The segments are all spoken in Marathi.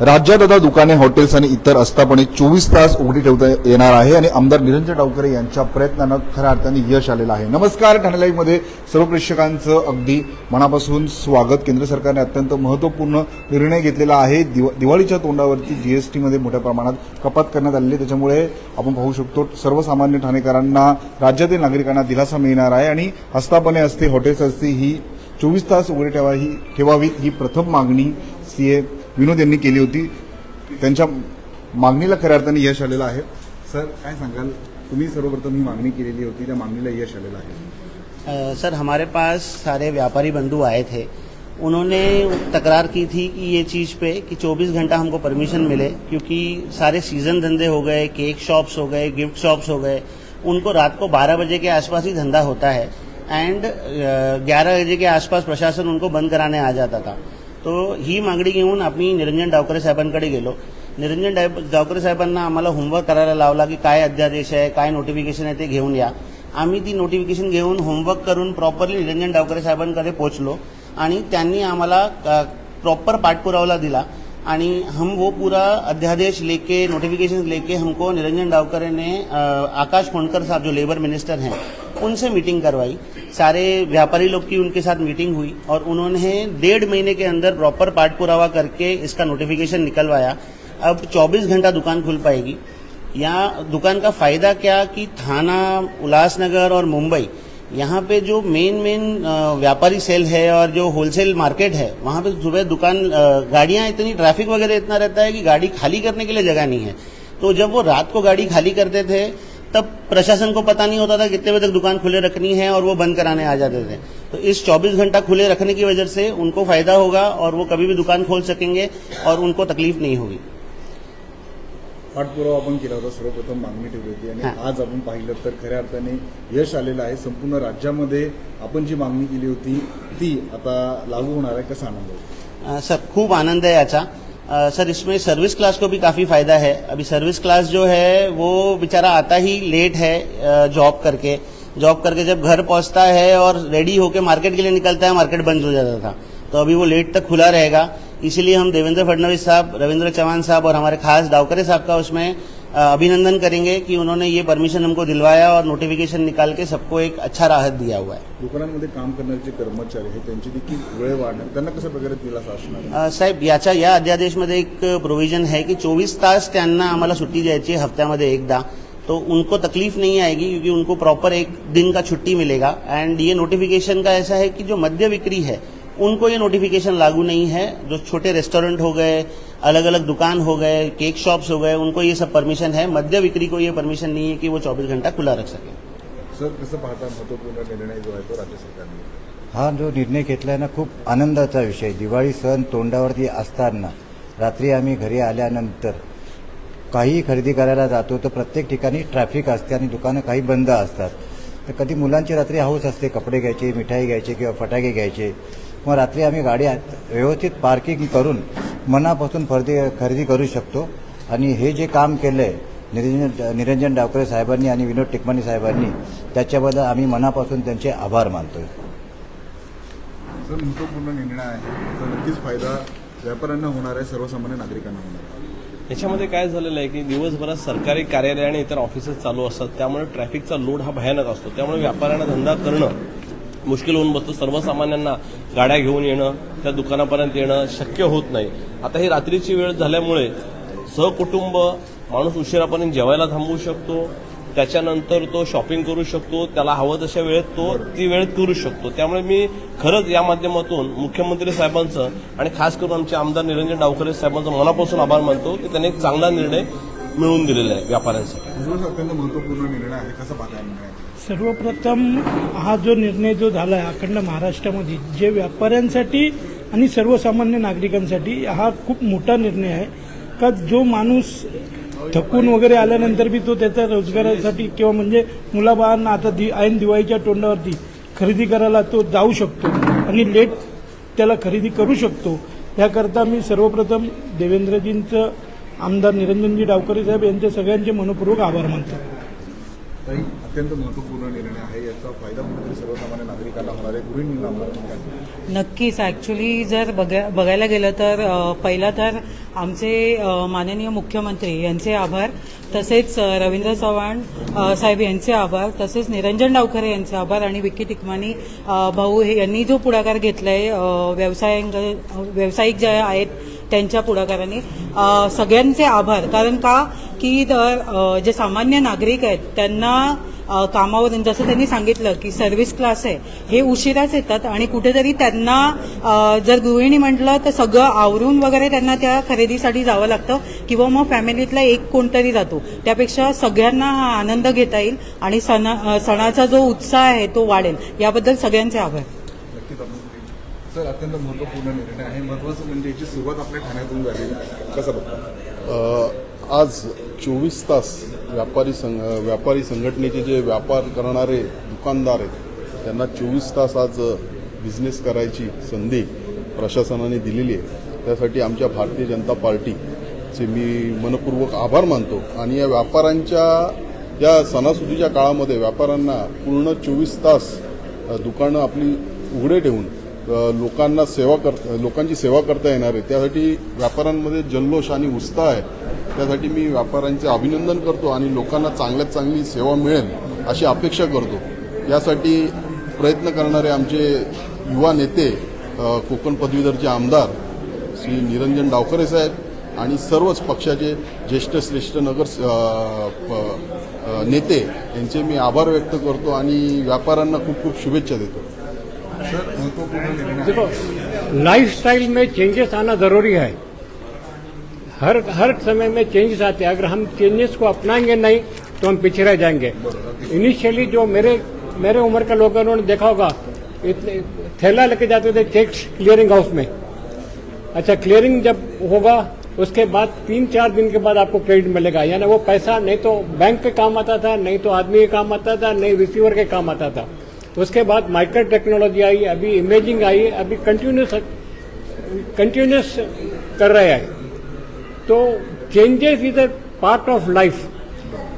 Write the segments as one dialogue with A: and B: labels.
A: राज्यात आता दुकाने हॉटेल्स आणि इतर आस्थापने चोवीस तास उघडी ठेवता येणार आहे आणि आमदार निरंजन डावकरे यांच्या प्रयत्नानं खऱ्या अर्थाने यश आलेलं आहे. नमस्कार ठाणेलाईमध्ये सर्व प्रेक्षकांचं अगदी मनापासून स्वागत. केंद्र सरकारने अत्यंत महत्त्वपूर्ण निर्णय घेतलेला आहे. दिवा- दिवाळीच्या तोंडावरती जीएसटीमध्ये मोठ्या प्रमाणात कपात करण्यात आलेली आहे. त्याच्यामुळे आपण पाहू शकतो सर्वसामान्य ठाणेकरांना राज्यातील नागरिकांना दिलासा मिळणार आहे आणि आस्थापने असते हॉटेल्स असते ही चोवीस तास उघडी ठेवा ही ठेवावीत ही प्रथम मागणी सीए विनोद यांनी केली होती. त्यांच्या मागणीला खऱ्या अर्थाने यश आलेलं आहे. सर, काय सांगाल? तुम्ही सर्वप्रथम ही मागणी केलेली होती. त्या मागणीला यश आलेलं आहे.
B: सर, हमारे पास सारे व्यापारी बंधु आए थे. उन्होंने तकरार की थी कि ये चीज़ पे कि 24 घंटा हमको परमिशन मिले, क्योंकि सारे सीज़न धंधे हो गए केक शॉप्स हो गए गिफ्ट शॉप्स हो गए. उनको रात को 12 बजे के आसपास ही धंधा होता है. एंड ग्यारह बजे के आसपास प्रशासन उनको बंद कराने आ जाता था. तो ही मागणी घेऊन आम्ही निरंजन डावकरे साहेबांकडे गेलो. निरंजन डाव डावकरे साहेबांना आम्हाला होमवर्क करायला लावला की काय अध्यादेश आहे काय नोटिफिकेशन आहे ते घेऊन या. आम्ही ती नोटिफिकेशन घेऊन होमवर्क करून प्रॉपरली निरंजन डावकरे साहेबांकडे पोहोचलो आणि त्यांनी आम्हाला प्रॉपर पाठपुरावा दिला. आणि हम वो पूरा अध्यादेश लेके नोटिफिकेशन लेके हमको निरंजन डावकरे ने आकाश खोनकर साहब जो लेबर मिनिस्टर हैं, उनसे मीटिंग करवाई। सारे व्यापारी लोग की उनके साथ मीटिंग हुई और उन्होंने डेढ़ महीने के अंदर प्रॉपर पाठपुरावा करके इसका नोटिफिकेशन निकलवाया। अब 24 घंटा दुकान खुल पाएगी। यहाँ दुकान का फ़ायदा क्या कि थाना, उल्लासनगर और मुंबई यहाँ पे जो मेन मेन व्यापारी सेल है और जो होलसेल मार्केट है, वहाँ पे सुबह दुकान गाड़ियाँ इतनी ट्रैफ़िक वगैरह इतना रहता है कि गाड़ी खाली करने के लिए जगह नहीं है। तो जब वो रात को गाड़ी खाली करते थे, तब प्रशासन को पता नहीं होता था कितने बजे तक दुकान खुले रखनी है और वो बंद कराने आ जाते थे। तो इस 24 घंटा खुले रखने की वजह से उनको फ़ायदा होगा और वो कभी भी दुकान खोल सकेंगे और उनको तकलीफ़ नहीं होगी।
A: पाठपुरावा आपण केला होता सर्वप्रथम मागणी ठेवली होती. आणि. आज आपण पाहिलं तर खऱ्या अर्थाने यश आलेलं आहे. संपूर्ण राज्यामध्ये आपण जी मागणी केली होती ती आता लागू होणार आहे कसा आनंद आहे
B: सर खूब आनंद है अच्छा अ, सर इसमें सर्विस क्लास को भी काफ़ी फायदा है. अभी सर्विस क्लास जो है वो बेचारा आता ही लेट है जॉब करके. जॉब करके जब घर पहुंचता है और रेडी होके मार्केट के लिए निकलता है मार्केट बंद हो जाता था. तो अभी वो लेट तक खुला रहेगा. इसीलिए हम देवेंद्र फडणवीस साहब रविंद्र चौहान साहब और हमारे खास डावकरे साहब का उसमें अभिनंदन करेंगे कि उन्होंने ये परमिशन हमको दिलवाया और नोटिफिकेशन निकाल के सबको एक अच्छा राहत दिया हुआ है।
A: दुकानांमध्ये काम करणारे जे कर्मचारी आहेत त्यांची देखील वेळ वाढणार त्यांना कशा प्रकारे दिलासा असणार
B: साहेब याच्या या अध्यादेशमध्ये एक प्रोविज़न है कि 24 तास त्यांना आम्हाला सुट्टी द्यायची हफ्त्यामध्ये एकदा. तो उनको तकलीफ़ नहीं आएगी क्योंकि उनको प्रॉपर एक दिन का छुट्टी मिलेगा. एंड ये नोटिफिकेशन का ऐसा है कि जो मद्य बिक्री है उनको ये नोटिफिकेशन लागू नहीं है। जो छोटे रेस्टोरेंट हो गए अलग अलग दुकान हो गए केक शॉप्स हो गए उनको ये सब परमिशन है। मद्य बिक्री को ये परमिशन नहीं है कि वो 24 घंटा खुला रख सके।
A: सर कसं पाहता महत्त्वपूर्ण निर्णय जो आहे तो राज्य सरकारने घेतला?
C: हा जो निर्णय घेतलाय ना खूप आनंदाचा विषय. दिवाळी सण तोंडावरती असताना रात्री आम्ही घरी आल्यानंतर काही खरेदी करायला जातो तर प्रत्येक ठिकाणी ट्रॅफिक असते आणि दुकानं काही बंद असतात. तर कधी मुलांची रात्री हौस असते कपडे घ्यायचे मिठाई घ्यायचे किंवा फटाके घ्यायचे. मग रात्री आम्ही गाडी आत- व्यवस्थित पार्किंग करून मनापासून खरेदी खरेदी करू शकतो. आणि हे जे काम केलं आहे निरंजन निरंजन डावकरे साहेबांनी आणि विनोद टिकमानी साहेबांनी त्याच्याबद्दल आम्ही मनापासून त्यांचे आभार मानतोय.
A: सर महत्त्वपूर्ण निर्णय आहे. तर नक्कीच फायदा व्यापाऱ्यांना होणार आहे सर्वसामान्य नागरिकांना होणार आहे.
D: याच्यामध्ये काय झालेलं आहे की दिवसभरात सरकारी कार्यालय आणि इतर ऑफिसेस चालू असतात. त्यामुळे ट्रॅफिकचा लोड हा भयानक असतो. त्यामुळे व्यापाऱ्यांना धंदा करणं मुश्किल होऊन बसतं. सर्वसामान्यांना गाड्या घेऊन येणं त्या दुकानापर्यंत येणं शक्य होत नाही. आता ही रात्रीची वेळ झाल्यामुळे सहकुटुंब माणूस उशिरापर्यंत जेवायला थांबवू शकतो. त्याच्यानंतर तो शॉपिंग करू शकतो. त्याला हवं तशा वेळेत तो ती वेळ करू शकतो. त्यामुळे मी खरंच या माध्यमातून मुख्यमंत्री साहेबांचं आणि खास करून आमचे आमदार निरंजन डावकरे साहेबांचं मनापासून आभार मानतो की त्यांनी एक चांगला निर्णय मिळवून दिलेला आहे व्यापाऱ्यांसाठी.
A: अत्यंत महत्त्वपूर्ण निर्णय आहे कसा हा
E: सर्वप्रथम हा जो निर्णय जो झाला आहे अखंड महाराष्ट्रामध्ये जे व्यापाऱ्यांसाठी आणि सर्वसामान्य नागरिकांसाठी हा खूप मोठा निर्णय आहे. का जो माणूस थकून वगैरे आल्यानंतर बी तो त्याच्या रोजगारासाठी किंवा म्हणजे मुलाबाळांना आता दि ऐन दिवाळीच्या तोंडावरती खरेदी करायला तो जाऊ शकतो आणि लेट त्याला खरेदी करू शकतो. याकरता मी सर्वप्रथम देवेंद्रजींचं आमदार निरंजनजी डावकरे साहेब यांचे सगळ्यांचे मनपूर्वक आभार मानतो.
A: अत्यंत महत्त्वपूर्ण निर्णय आहे. याचा फायदा कुठेतरी सर्वसामान्य नागरिकांना होणार आहे. होणार आहे
F: नक्कीच. ॲक्च्युली जर बघा बघायला गेलं तर पहिला तर आमचे माननीय मुख्यमंत्री यांचे आभार तसेच रवींद्र चव्हाण साहेब यांचे आभार तसेच निरंजन डावखरे यांचे आभार आणि विक्की टिकमानी भाऊ हे यांनी जो पुढाकार घेतलाय अ, व्यवसायांक व्यावसायिक जे आहेत त्यांच्या पुढाकाराने. सगळ्यांचे आभार. कारण का? की तर जे सामान्य नागरिक आहेत त्यांना कामावरून जसं त्यांनी सांगितलं की सर्व्हिस क्लास आहे हे उशिराच येतात आणि कुठेतरी त्यांना जर गृहिणी म्हटलं तर सगळं आवरून वगैरे त्यांना त्या खरेदीसाठी जावं लागतं किंवा मग फॅमिलीतला एक कोणतरी जातो. त्यापेक्षा सगळ्यांना हा आनंद घेता येईल आणि सणा सणाचा जो उत्साह आहे तो वाढेल. याबद्दल सगळ्यांचे आभार.
A: सर अत्यंत महत्त्वपूर्ण निर्णय आहे. महत्त्वाचं म्हणजे याची सुरुवात आपल्या ठाण्यातून झालेली आहे कसं बघता?
G: आज चोवीस तास व्यापारी संघ व्यापारी संघटनेचे जे व्यापार करणारे दुकानदार आहेत त्यांना चोवीस तास आज बिझनेस करायची संधी प्रशासनाने दिलेली आहे. त्यासाठी आमच्या भारतीय जनता पार्टीचे मी मनपूर्वक आभार मानतो. आणि या व्यापाऱ्यांच्या या सणासुदीच्या काळामध्ये व्यापाऱ्यांना पूर्ण चोवीस तास दुकानं आपली उघडे ठेवून लोकांना सेवा कर लोकांची सेवा करता येणार आहे. त्यासाठी व्यापाऱ्यांमध्ये जल्लोष आणि उत्साह आहे. त्यासाठी मी व्यापाऱ्यांचे अभिनंदन करतो आणि लोकांना चांगल्यात चांगली सेवा मिळेल अशी अपेक्षा करतो. यासाठी प्रयत्न करणारे आमचे युवा नेते कोकण पदवीधरचे आमदार श्री निरंजन डावकरे साहेब आणि सर्वच पक्षाचे ज्येष्ठ श्रेष्ठ नगर प- नेते यांचे मी आभार व्यक्त करतो आणि व्यापाऱ्यांना खूप खूप शुभेच्छा देतो.
H: देखो लाइफस्टाइल में चेंजेस आना ज़रूरी है। हर हर समय में चेंजेस आते हैं। अगर हम चेंजेस को अपनाएँगे नहीं तो हम पीछे रह जाएँगे। इनिशियली जो मेरे मेरे उम्र के लोग उन्होंने देखा होगा, इतने, थैला लेके जाते थे चेक्स क्लियरिंग हाउस में। अच्छा क्लियरिंग जब होगा, उसके बाद तीन, चार दिन के बाद आपको क्रेडिट मिलेगा। यानी वो पैसा नहीं तो बैंक के काम आता था, नहीं तो आदमी के काम आता था, नहीं रिसीवर के काम आता था। उसके बाद माइक्रो टेक्नोलॉजी आई, अभी इमेजिंग आई, अभी कंटिन्यूस कंटिन्यूस कर रहे हैं। तो changes is a part of life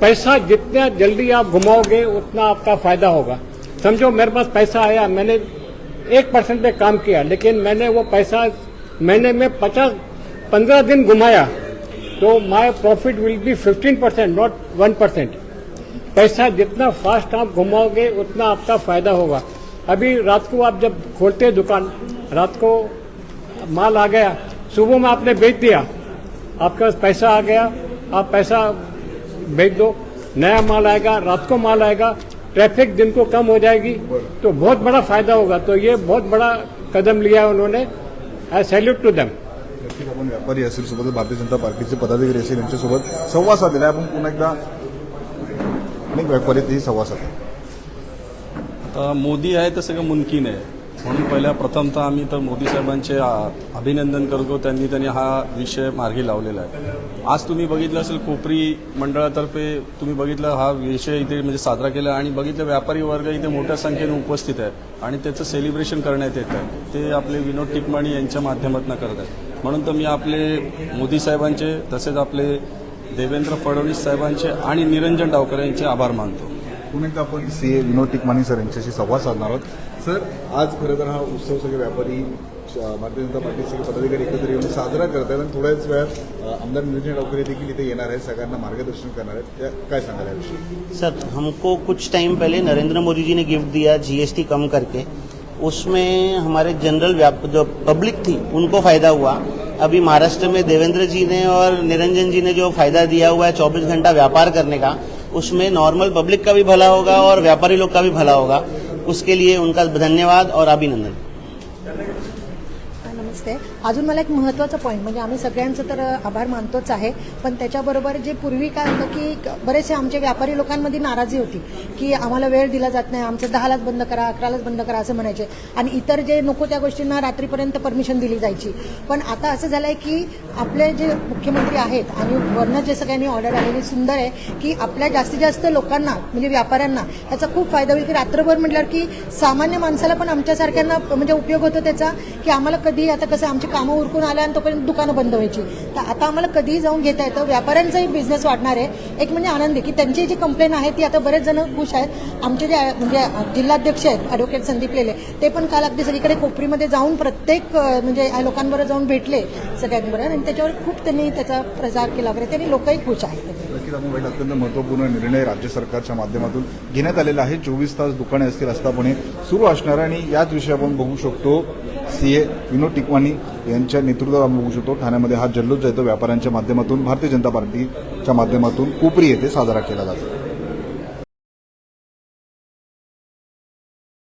H: पैसा जितना जल्दी आप घुमाओगे, उतना आपका फ़ायदा होगा। समझो, मेरे पास पैसा आया, मैंने एक परसेंट पे काम किया, लेकिन मैंने वो पैसा महीने में पचास, पंद्रह दिन घुमाया तो my profit will be fifteen percent not one percent पैसा जितना फास्ट आप घुमाओगे, उतना आपका फ़ायदा होगा। अभी रात को आप जब खोलते हैं दुकान, रात को माल आ गया, सुबह में आपने बेच दिया, आपके पास पैसा आ गया, आप पैसा बेच दो, नया माल आएगा, रात को माल आएगा, ट्रैफ़िक दिन को कम हो जाएगी तो बहुत बड़ा फ़ायदा होगा। तो ये बहुत बड़ा कदम लिया उन्होंने। आई सैल्यूट टू देम
A: व्यापारी भारतीय जनता पार्टीचे पदाधिकारी संवाद साधलेला आणि व्यापारी संवाद साधला
I: आता मोदी आहे तर सगळं मुमकिन आहे. म्हणून पहिल्या प्रथमतः आम्ही तर मोदी साहेबांचे अभिनंदन करतो. त्यांनी त्यांनी हा विषय मार्गी लावलेला आहे. आज तुम्ही बघितलं असेल कोपरी मंडळातर्फे तुम्ही बघितलं हा विषय इथे म्हणजे साजरा केला आणि बघितलं व्यापारी वर्ग इथे मोठ्या संख्येने उपस्थित आहे. आणि त्याचं सेलिब्रेशन करण्यात येत आहे. ते आपले विनोद टिकमाणी यांच्या माध्यमातून करत आहेत. म्हणून तर मी आपले मोदी साहेबांचे तसेच आपले देवेंद्र फडणवीस साहेबांचे आणि निरंजन डावकर यांचे आभार मानतो.
A: पुन्हा एकदा आपण सी ए विनोद टिकमानी सर यांच्याशी संवाद साधणार आहोत. सर आज खरं तर हा उत्सव सगळे व्यापारी भारतीय जनता पार्टीचे सगळे पदाधिकारी एकत्र येऊन साजरा करत आहेत आणि थोड्याच वेळात आमदार निरंजन डावकरे देखील इथे येणार आहेत सगळ्यांना मार्गदर्शन करणार आहेत. त्या काय सांगाल याविषयी?
B: सर हमको कुछ टाइम पहले नरेंद्र मोदी जी ने गिफ्ट दिया जीएसटी कम करके। उसमें हमारे जनरल व्याप जो पब्लिक थी उनको फायदा हुआ। अभी महाराष्ट्र में देवेंद्र जी ने और निरंजन जी ने जो फ़ायदा दिया हुआ है चौबीस घंटा व्यापार करने का, उसमें नॉर्मल पब्लिक का भी भला होगा और व्यापारी लोग का भी भला होगा। उसके लिए उनका धन्यवाद और अभिनंदन।
J: नमस्ते। अजून मला एक महत्त्वाचा पॉईंट म्हणजे आम्ही सगळ्यांचं तर आभार मानतोच आहे पण त्याच्याबरोबर जे पूर्वी काय होतं की बरेचसे आमचे व्यापारी लोकांमध्ये नाराजी होती की आम्हाला वेळ दिला जात नाही आमचं दहालाच बंद करा अकरालाच बंद करा असं म्हणायचे. आणि इतर जे नको त्या गोष्टींना रात्रीपर्यंत परमिशन दिली जायची. पण आता असं झालं आहे की आपले जे मुख्यमंत्री आहेत आणि वरनं जे सगळ्यांनी ऑर्डर आलेली सुंदर आहे की आपल्या जास्तीत जास्त लोकांना म्हणजे व्यापाऱ्यांना याचा खूप फायदा होईल. की रात्रभर म्हटल्यावर की सामान्य माणसाला पण आमच्यासारख्यांना म्हणजे उपयोग होतो त्याचा की आम्हाला कधी आता कसं आमचे कामं उरकून आल्या आणि तोपर्यंत दुकानं बंद व्हायची. तर आता आम्हाला कधीही जाऊन घेता येतं. व्यापाऱ्यांचाही बिझनेस वाढणार आहे. एक म्हणजे आनंद आहे की त्यांची जी कंप्लेन आहे ती आता बरेच जण खुश आहेत. आमचे जे म्हणजे जिल्हाध्यक्ष आहेत ॲडव्होकेट संदीप लेले ते पण काल अगदी सगळीकडे कोपरीमध्ये जाऊन प्रत्येक म्हणजे लोकांबरोबर जाऊन भेटले सगळ्यांबरोबर. आणि त्याच्यावर खूप त्यांनी त्याचा प्रचार केला वगैरे. त्यांनी लोकही खुश आहेत.
A: नक्कीच आणि पाहिलं अत्यंत महत्त्वपूर्ण निर्णय राज्य सरकारच्या माध्यमातून घेण्यात आलेला आहे. चोवीस तास दुकाने असतील रस्तापणे सुरू असणार आणि याच विषयी आपण बघू शकतो. सी ए विनोद टिकवाणी यांच्या नेतृत्वात आपण बघू शकतो. ठाण्यामध्ये हा जल्लोष जो व्यापाऱ्यांच्या माध्यमातून भारतीय जनता पार्टीच्या माध्यमातून कोपरी येथे साजरा केला जातो.